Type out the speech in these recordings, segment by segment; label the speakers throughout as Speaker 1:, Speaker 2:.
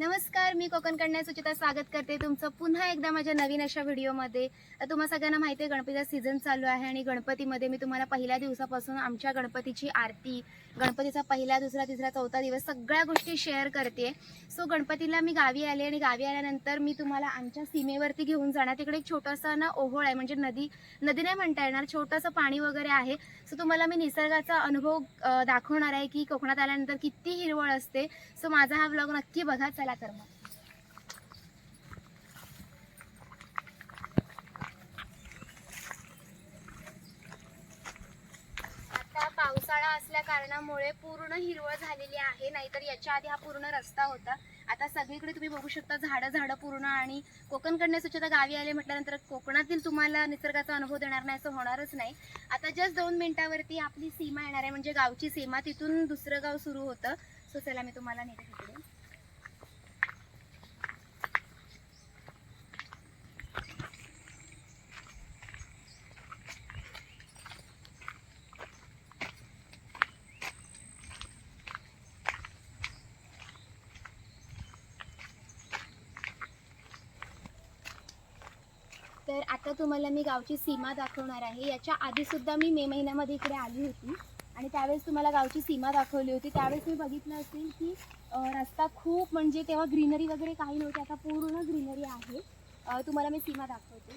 Speaker 1: नमस्कार मी कोकण कन्या सुचिता स्वागत करते तुमचं पुन्हा एकदा माझ्या नवीन अशा व्हिडिओमध्ये. तर तुम्हा सगळ्यांना माहिती आहे गणपतीचा सीझन चालू आहे आणि गणपतीमध्ये मी तुम्हाला पहिल्या दिवसापासून आमच्या गणपतीची आरती गणपतीचा पहिला दुसरा तिसरा चौथा दिवस सगळ्या गोष्टी शेअर करते. सो गणपतीला मी गावी आले आणि गावी आल्यानंतर मी तुम्हाला आमच्या सीमेवरती घेऊन जाणार. तिकडे एक छोटंसं ना ओहोळ आहे म्हणजे नदी नदी नाही म्हणता येणार छोटंसं पाणी वगैरे आहे. सो तुम्हाला मी निसर्गाचा अनुभव दाखवणार आहे की कोकणात आल्यानंतर किती हिरवळ असते. सो माझा हा व्लॉग नक्की बघा चला तर मग. आता पावसाळा असल्या कारणामुळे पूर्ण हिरवळ झालेली आहे. नाहीतर याच्या आधी हा पूर्ण रस्ता होता. आता सगळीकडे तुम्ही बघू शकता झाडं झाडं पूर्ण आणि कोकणकडनं स्वच्छता गावी आले म्हटल्यानंतर कोकणातील तुम्हाला निसर्गाचा अनुभव देणार नाही असं होणारच नाही. आता जस्ट दोन मिनिटावरती आपली सीमा येणार आहे. म्हणजे गावची सीमा. तिथून दुसरं गाव सुरू होतं. सो चला मी तुम्हाला नेते तर आता तुम्हाला मी गावची सीमा दाखवणार आहे. याच्या आधी सुद्धा मी मे महिन्यामध्ये इकडे आली होती. आणि त्यावेळेस तुम्हाला गावची सीमा दाखवली होती. त्यावेळेस मी बघितलं असेल की रस्ता खूप म्हणजे तेव्हा ग्रीनरी वगैरे काही नव्हती. आता पूर्ण ग्रीनरी आहे. तुम्हाला मी सीमा दाखवते.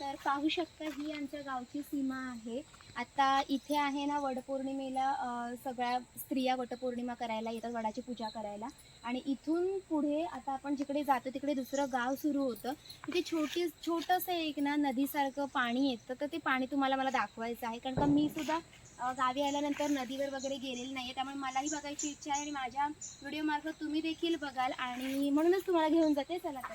Speaker 1: तर पाहू शकता ही आमच्या गावची सीमा आहे. आता इथे आहे ना वडपौर्णिमेला सगळ्या स्त्रिया वटपौर्णिमा करायला येतात वडाची पूजा करायला. आणि इथून पुढे आता आपण जिकडे जातो तिकडे दुसरं गाव सुरू होतं. तिथे छोटी छोटंसं एक ना नदीसारखं पाणी येतं. तर ते पाणी तुम्हाला मला दाखवायचं आहे. कारण का मी सुद्धा गावी आल्यानंतर नदीवर वगैरे गेलेली नाही त्यामुळे मलाही बघायची इच्छा आहे आणि माझ्या व्हिडिओमार्फत तुम्ही देखील बघाल. आणि म्हणूनच तुम्हाला घेऊन जाते. चला तर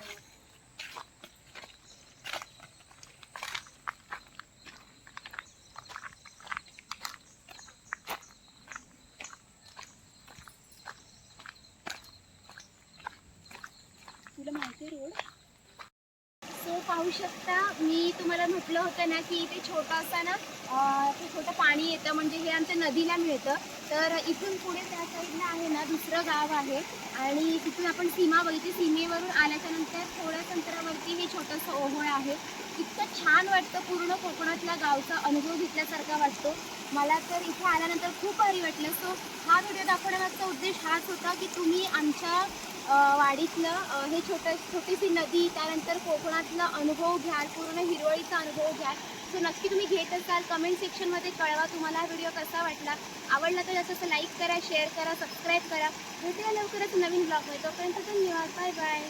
Speaker 1: तुला माहिती रोड. सो पाहू शकता मी तुम्हाला म्हटलं होतं ना की इथे छोटासा ना ते छोटं पाणी येतं म्हणजे हे आमच्या नदीला मिळतं. तर इथून पुढे त्या साईडला आहे ना दुसरं गाव आहे. आणि तिथून आपण सीमा बघितली सीमेवरून आल्याच्यानंतर थोड्याच अंतरावरती हे छोटंसं ओहोळ आहे. इतकं छान वाटतं पूर्ण कोकणातल्या गावचा अनुभव घेतल्यासारखा वाटतो. मला तर इथे आल्यानंतर खूप भारी वाटलं. सो हा व्हिडिओ दाखवण्यामागचा उद्देश हाच होता की तुम्ही आमच्या वाडीतलं हे छोटं छोटीशी नदी त्यानंतर कोकणातलं अनुभव घ्याल पूर्ण हिरवळीचा अनुभव घ्याल सो नक्की तुम्ही घेत असाल कमेंट सेक्शनमध्ये कळवा तुम्हाला हा व्हिडिओ कसा वाटला. आवडला तर जसं लाईक करा शेअर करा सबस्क्राईब करा. भेटूया लवकरच नवीन ब्लॉगमध्ये तोपर्यंत धन्यवाद बाय बाय